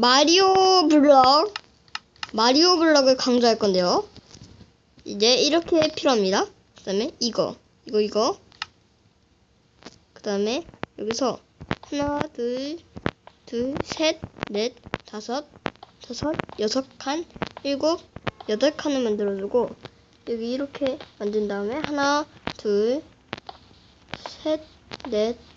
마리오 블럭 마리오 블럭을 강조할 건데요. 이제 이렇게 필요합니다. 그 다음에 이거 이거 이거 그 다음에 여기서 하나 둘둘셋넷 다섯 다섯 여섯 칸 일곱 여덟 칸을 만들어주고 여기 이렇게 만든 다음에 하나 둘셋넷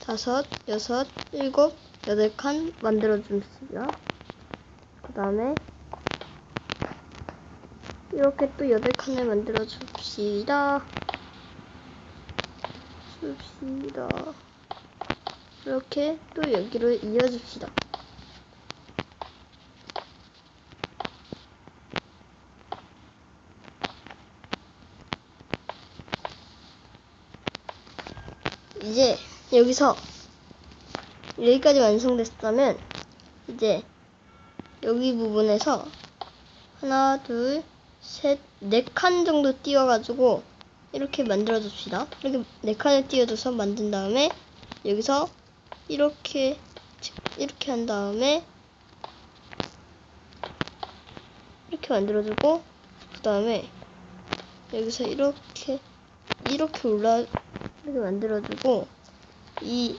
다섯 여섯 일곱 여덟 칸 만들어 줍니다. 그 다음에 이렇게 또 여덟 칸을 만들어 줍시다. 줍시다. 이렇게 또 여기를 이어줍시다. 이제 여기서 여기까지 완성됐다면 이제 여기 부분에서 하나 둘 셋 네 칸 정도 띄워가지고 이렇게 만들어 줍시다. 이렇게 네 칸을 띄워줘서 만든 다음에 여기서 이렇게 이렇게 한 다음에 이렇게 만들어주고 그 다음에 여기서 이렇게 이렇게 올라 이렇게 만들어주고 이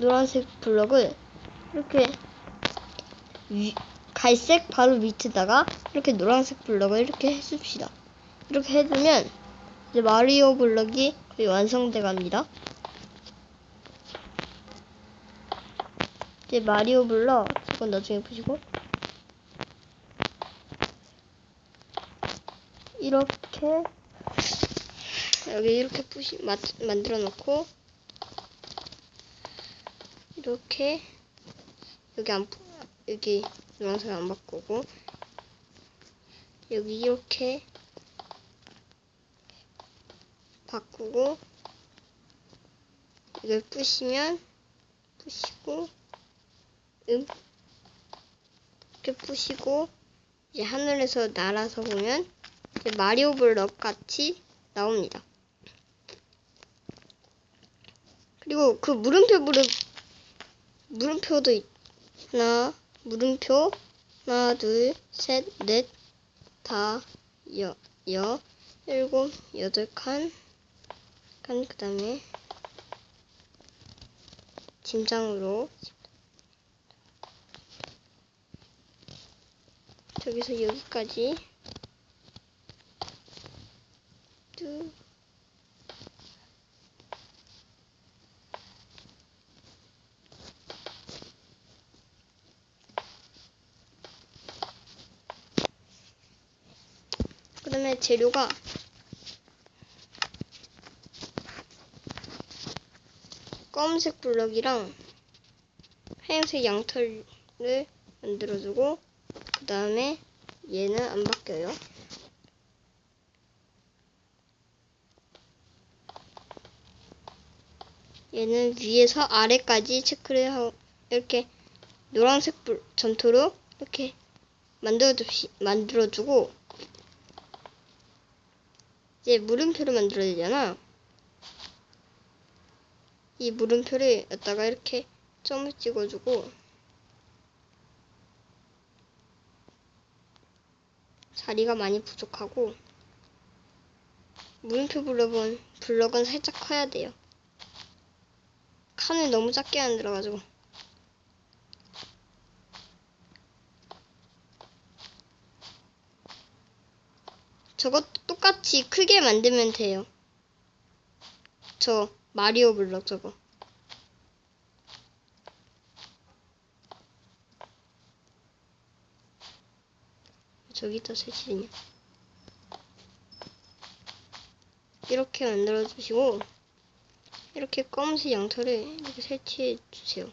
노란색 블럭을 이렇게 위, 갈색 바로 밑에다가 이렇게 노란색 블럭을 이렇게 해줍시다. 이렇게 해주면 이제 마리오 블럭이 거의 완성돼 갑니다. 이제 마리오 블럭 이건 나중에 보시고 이렇게 여기 이렇게 부시 마, 만들어 놓고 이렇게 여기 안 부- 여기 노란색 안 바꾸고 여기 이렇게 바꾸고 이걸 부시면 부시고 음 이렇게 부시고 이제 하늘에서 날아서 보면 이제 마리오 블럭 같이 나옵니다. 그리고 그 물음표 물음 물음표도 있- 하나 물음표. 하나 둘 셋 넷 다 여 여 일곱 여덟 칸. 칸 그 다음에 짐장으로. 저기서 여기까지 쭉 그 다음에 재료가 검은색 블럭이랑 하얀색 양털을 만들어주고 그 다음에 얘는 안 바뀌어요. 얘는 위에서 아래까지 체크를 하고 이렇게 노란색 불, 점토로 이렇게 만들어줍시, 만들어주고 이제 물음표를 만들어야 되잖아. 이 물음표를 여기다가 이렇게 점을 찍어주고 자리가 많이 부족하고 물음표 블럭은 블럭은 살짝 커야 돼요. 칸을 너무 작게 만들어가지고 저것도 똑같이 크게 만들면 돼요. 저 마리오 블럭 저거. 저기 또 설치냐. 이렇게 만들어 주시고 이렇게 검은색 양털을 이렇게 설치해 주세요.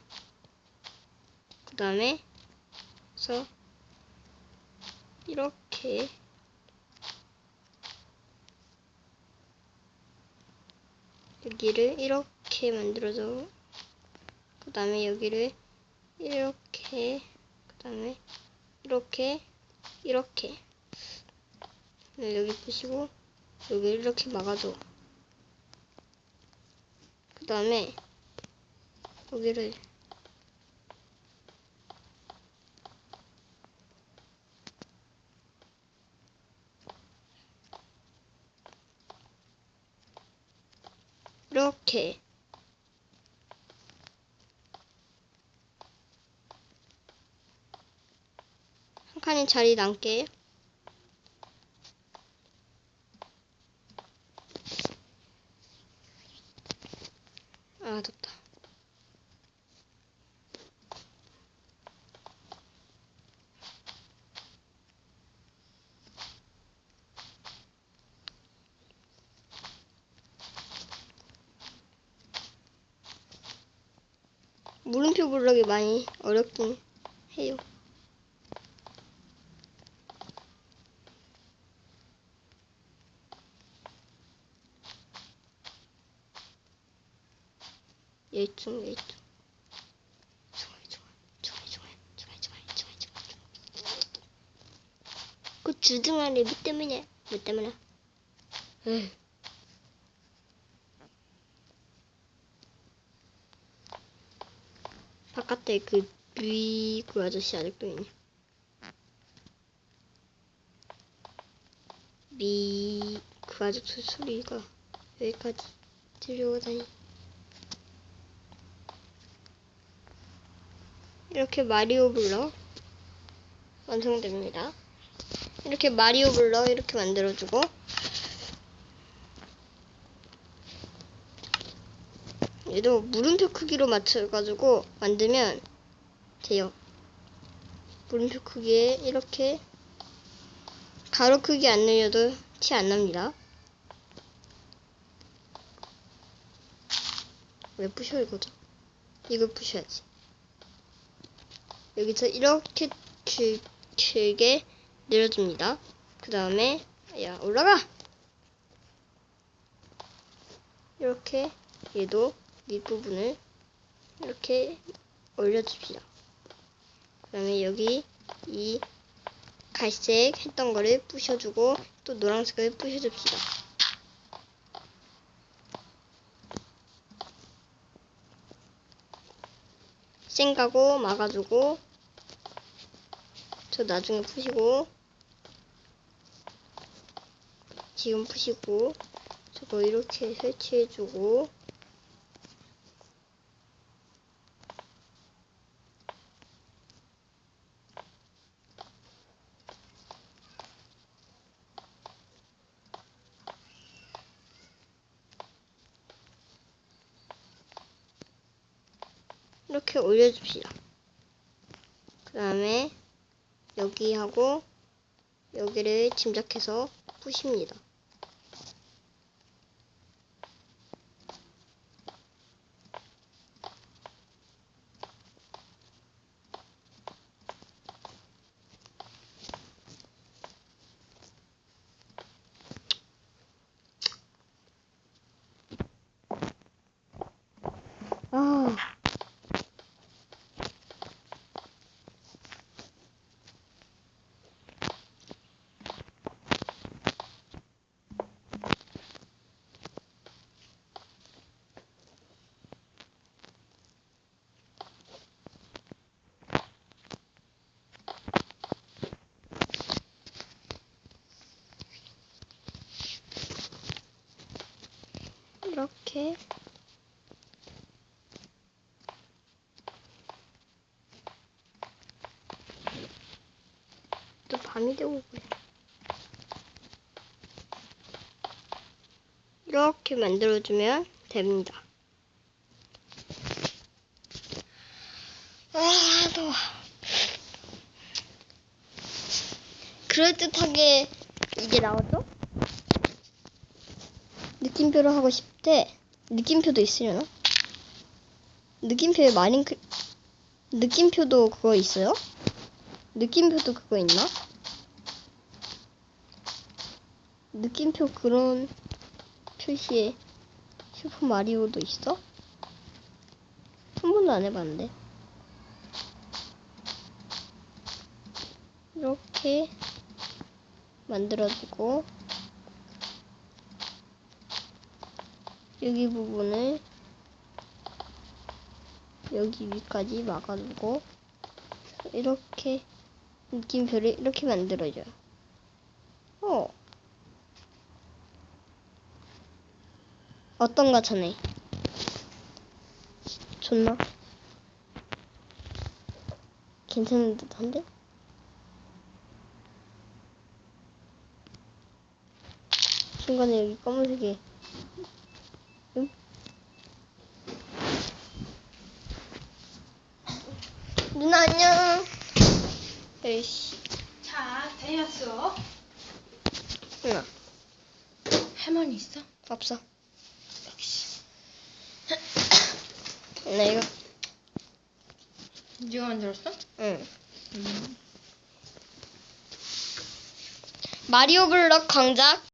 그 다음에 그래서 이렇게 여기를 이렇게 만들어줘. 그 다음에 여기를 이렇게, 그 다음에 이렇게, 이렇게. 네, 여기 보시고, 여기 이렇게 막아줘. 그 다음에 여기를 이렇게. 한 칸이 자리 남게. 아 덥다 블록이 많이 어렵긴 해요. 열중 열중 그 주둥아리 뭐 때문에 뭐 때문에 응. 바깥에 그 위, 그 아저씨 아직도 있네. 미, 그 아저씨 소리가 여기까지 들려오다니. 이렇게 마리오 블럭 완성됩니다. 이렇게 마리오 블럭 이렇게 만들어주고 얘도 물음표 크기로 맞춰가지고 만들면 돼요. 물음표 크기에 이렇게 가로 크기 안 늘려도 티 안 납니다. 왜 부셔 이거죠? 이걸 부셔야지. 여기서 이렇게 길, 길게 늘려줍니다. 그 다음에 야 올라가! 이렇게 얘도 밑부분을 이렇게 올려줍시다. 그 다음에 여기 이 갈색 했던 거를 부셔주고 또 노란색을 부셔줍시다. 생가고 막아주고 저 나중에 푸시고 지금 푸시고 저거 이렇게 설치해주고 이렇게 올려줍시다. 그 다음에 여기 하고 여기를 짐작해서 푸십니다. 아. 이렇게 또 밤이 되고 그래. 이렇게 만들어주면 됩니다. 아, 더워. 그럴듯하게 이게 나오죠? 느낌표로 하고 싶대. 느낌표도 있으려나? 느낌표에 마린크, 느낌표도 그거 있어요? 느낌표도 그거 있나? 느낌표 그런 표시에 슈퍼 마리오도 있어? 한 번도 안 해봤는데. 이렇게 만들어주고 여기 부분을 여기 위까지 막아주고 이렇게 느낌표를 이렇게 만들어줘요. 어. 어떤가 전에 좋나? 괜찮은 듯한데? 중간에 여기 검은색이 누나 안녕 에이씨 자, 다이어스. 누나 할머니 있어? 없어 역시. 나 이거 네가 만들었어? 응 음. 마리오 블럭 강작